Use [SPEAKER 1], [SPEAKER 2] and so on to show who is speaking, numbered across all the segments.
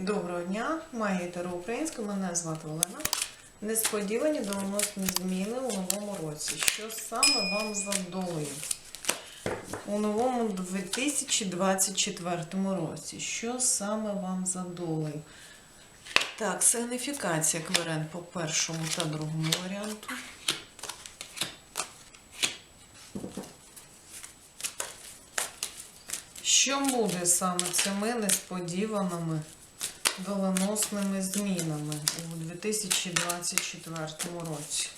[SPEAKER 1] Доброго дня, магія Таро Українська, мене звати Олена. Несподівані доленосні зміни у новому році. Що саме вам за? У новому 2024 році. Що саме вам за? Так, сигніфікація кверен по першому та другому варіанту. Що буде саме цими несподіваними доленосними змінами у 2024 році?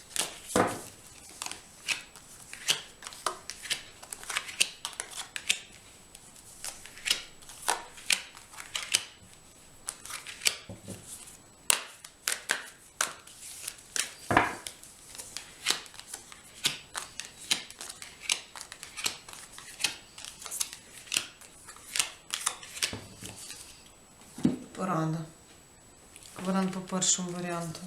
[SPEAKER 1] Порада. Варіант по першому варіанту.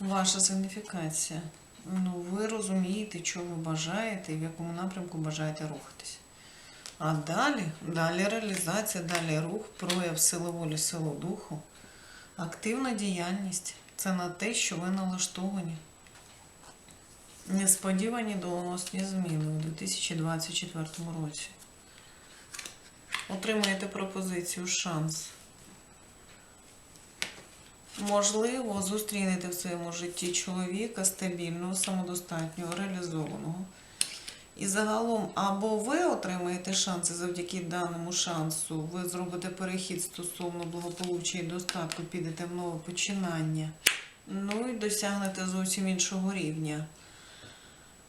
[SPEAKER 1] Ваша сигніфікація. Ну, ви розумієте, ви бажаєте і в якому напрямку бажаєте рухатись. А далі, далі реалізація, далі рух, прояв сили волі, силу духу, активна діяльність. Це на те, що ви налаштовані. Несподівані доленосні зміни у 2024 році. Отримаєте пропозицію, шанс. Можливо, зустрінете в своєму житті чоловіка стабільного, самодостатнього, реалізованого. І загалом, або ви отримаєте шанси завдяки даному шансу, ви зробите перехід стосовно благополуччя і достатку, підете в нове починання. Ну і досягнете зовсім іншого рівня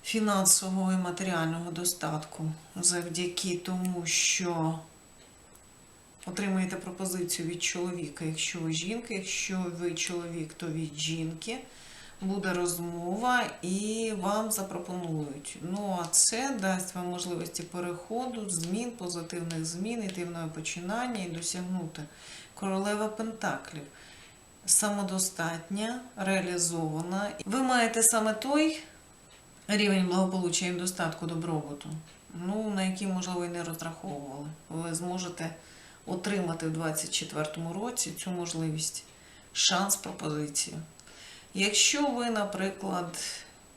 [SPEAKER 1] фінансового і матеріального достатку завдяки тому, що отримаєте пропозицію від чоловіка, якщо ви жінка, якщо ви чоловік, то від жінки. Буде розмова і вам запропонують. Ну, а це дасть вам можливості переходу, змін, позитивних змін, нове починання і досягнути королева Пентаклів. Самодостатня, реалізована. Ви маєте саме той рівень благополуччя і достатку добробуту, ну, на який, можливо, і не розраховували. Ви зможете отримати в 2024 році цю можливість, шанс, пропозицію. Якщо ви, наприклад,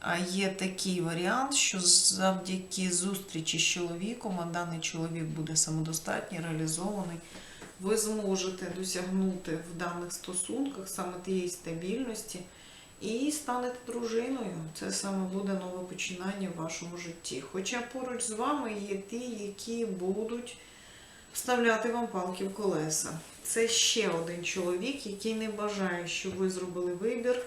[SPEAKER 1] а є такий варіант, що завдяки зустрічі з чоловіком, а даний чоловік буде самодостатній, реалізований, ви зможете досягнути в даних стосунках саме тієї стабільності і станете дружиною. Це саме буде нове починання в вашому житті. Хоча поруч з вами є ті, які будуть вставляти вам палки в колеса. Це ще один чоловік, який не бажає, щоб ви зробили вибір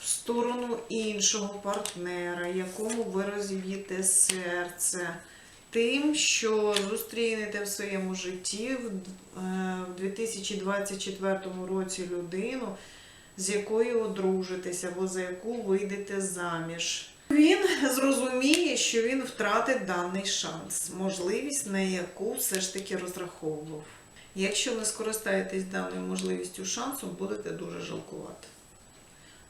[SPEAKER 1] в сторону іншого партнера, якому ви розіб'єте серце. Тим, що зустрінете в своєму житті в е, в 2024 році людину, з якою одружитеся або за яку вийдете заміж. Він зрозуміє, що він втратить даний шанс, можливість, на яку все ж таки розраховував. Якщо не скористаєтесь даною можливістю шансу, будете дуже жалкувати.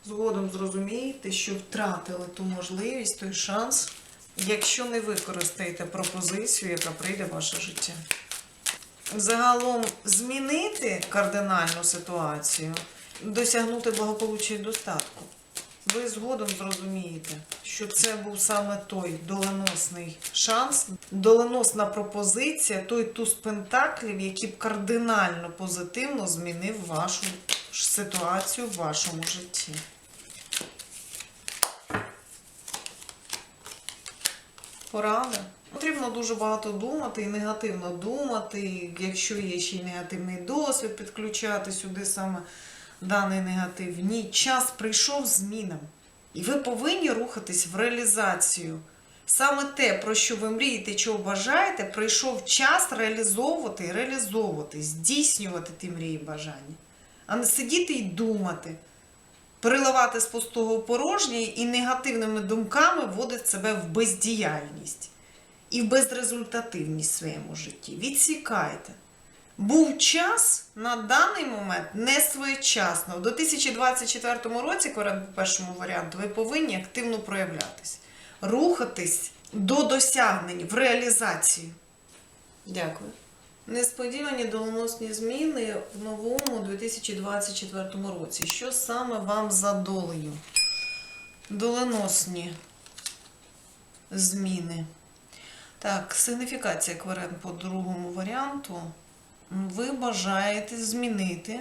[SPEAKER 1] Згодом зрозумієте, що втратили ту можливість, той шанс, якщо не використаєте пропозицію, яка прийде в ваше життя. Загалом змінити кардинальну ситуацію, досягнути благополуччя і достатку. Ви згодом зрозумієте, що це був саме той доленосний шанс, доленосна пропозиція, той туз пентаклів, який б кардинально позитивно змінив вашу ситуацію в вашому житті. Порада. Потрібно дуже багато думати і негативно думати, якщо є ще й негативний досвід, підключати сюди саме даний негатив. Ні, час прийшов змінам. І ви повинні рухатись в реалізацію. Саме те, про що ви мрієте, чого бажаєте, прийшов час реалізовувати і реалізовувати, здійснювати ті мрії і бажання, а не сидіти і думати, переливати з пустого порожнє і негативними думками вводити себе в бездіяльність і в безрезультативність в своєму житті. Відсікайте. Був час на даний момент не своєчасно. У 2024 році, коли по першому варіанту, ви повинні активно проявлятись, рухатись до досягнень в реалізацію. Дякую. Несподівані доленосні зміни в новому 2024 році. Що саме вам за долею? Доленосні зміни. Так, сигніфікація кварен по другому варіанту. Ви бажаєте змінити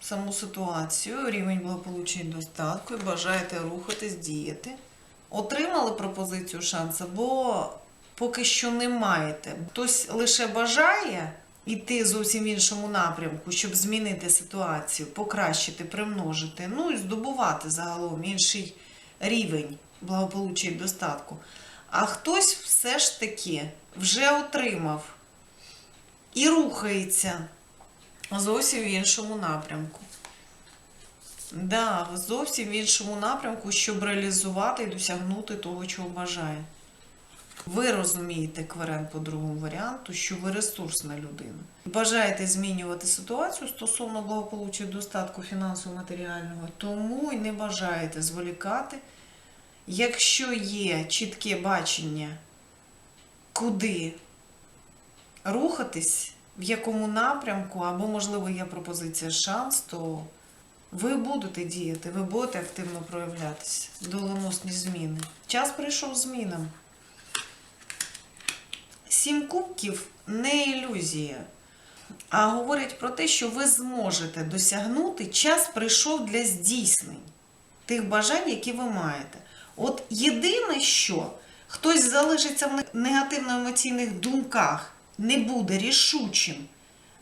[SPEAKER 1] саму ситуацію, рівень благополуччя і достатку, і бажаєте рухатись, діяти. Отримали пропозицію шансу, бо поки що не маєте. Хтось лише бажає йти зовсім в іншому напрямку, щоб змінити ситуацію, покращити, примножити, ну і здобувати загалом інший рівень благополуччя і достатку. А хтось все ж таки вже отримав і рухається зовсім в іншому напрямку. Да, зовсім в іншому напрямку, щоб реалізувати і досягнути того, чого бажає. Ви розумієте кверен по другому варіанту, що ви ресурсна людина. Бажаєте змінювати ситуацію стосовно благополуччя достатку фінансово-матеріального, тому і не бажаєте зволікати. Якщо є чітке бачення, куди рухатись, в якому напрямку, або, можливо, є пропозиція шанс, то ви будете діяти, ви будете активно проявлятися. Доленосні зміни. Час прийшов змінам. Сім кубків не ілюзія, а говорять про те, що ви зможете досягнути, час прийшов для здійснень тих бажань, які ви маєте. От єдине, що хтось залишиться в негативно-емоційних думках, не буде рішучим,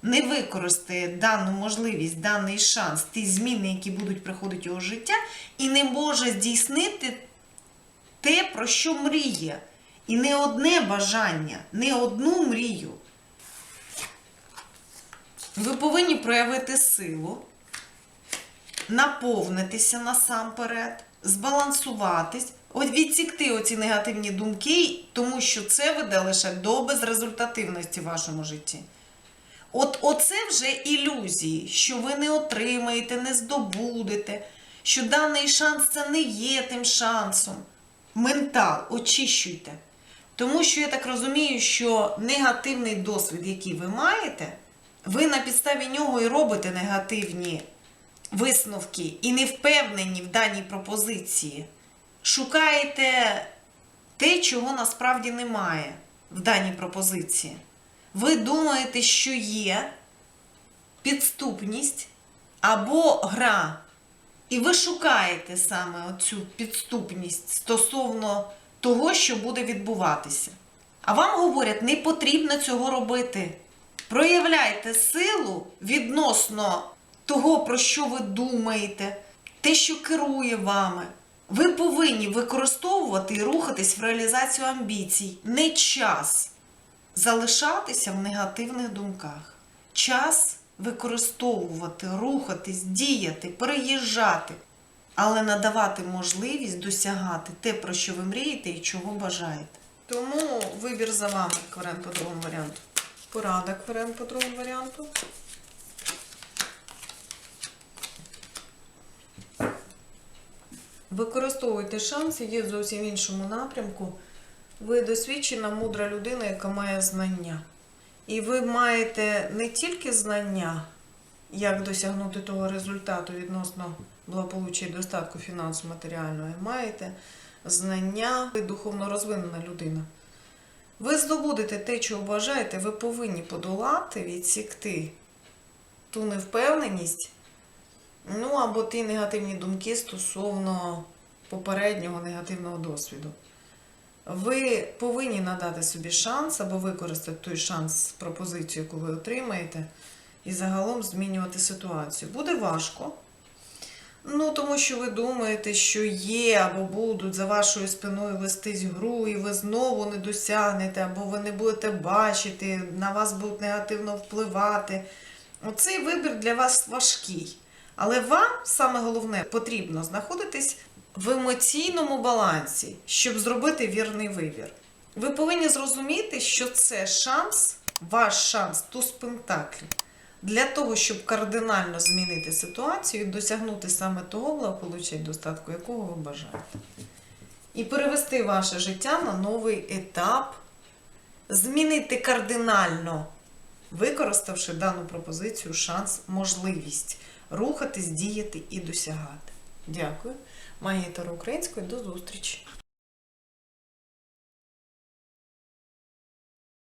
[SPEAKER 1] не використає дану можливість, даний шанс, ті зміни, які будуть приходити його життя, і не може здійснити те, про що мріє. І не одне бажання, не одну мрію. Ви повинні проявити силу, наповнитися насамперед, збалансуватись, відсікти оці негативні думки, тому що це веде лише до безрезультативності в вашому житті. От оце вже ілюзії, що ви не отримаєте, не здобудете, що даний шанс це не є тим шансом. Ментал, очищуйте. Тому що я так розумію, що негативний досвід, який ви маєте, ви на підставі нього і робите негативні висновки і не впевнені в даній пропозиції. Шукаєте те, чого насправді немає в даній пропозиції. Ви думаєте, що є підступність або гра. І ви шукаєте саме оцю підступність стосовно того, що буде відбуватися. А вам говорять, не потрібно цього робити. Проявляйте силу відносно того, про що ви думаєте, те, що керує вами. Ви повинні використовувати і рухатись в реалізацію амбіцій. Не час залишатися в негативних думках. Час використовувати, рухатись, діяти, переїжджати, але надавати можливість досягати те, про що ви мрієте і чого бажаєте. Тому вибір за вами, кварен по другому варіанту. Порада кварен по другому варіанту. Використовуйте шанси, є зовсім в іншому напрямку. Ви досвідчена, мудра людина, яка має знання. І ви маєте не тільки знання, як досягнути того результату відносно благополуччя і достатку фінансово матеріального, маєте знання, ви духовно розвинена людина. Ви здобудете те, чого бажаєте, ви повинні подолати, відсікти ту невпевненість, ну або ті негативні думки стосовно попереднього негативного досвіду. Ви повинні надати собі шанс або використати той шанс, пропозицію, яку ви отримаєте, і загалом змінювати ситуацію. Буде важко. Ну, тому що ви думаєте, що є або будуть за вашою спиною вестись гру, і ви знову не досягнете, або ви не будете бачити, на вас будуть негативно впливати. Оцей вибір для вас важкий. Але вам, саме головне, потрібно знаходитись в емоційному балансі, щоб зробити вірний вибір. Ви повинні зрозуміти, що це шанс, ваш шанс туз пентаклів, для того, щоб кардинально змінити ситуацію і досягнути саме того благополуччя і достатку, якого ви бажаєте. І перевести ваше життя на новий етап, змінити кардинально використавши дану пропозицію, шанс, можливість рухатись, діяти і досягати. Дякую. Магія Таро української. До зустрічі!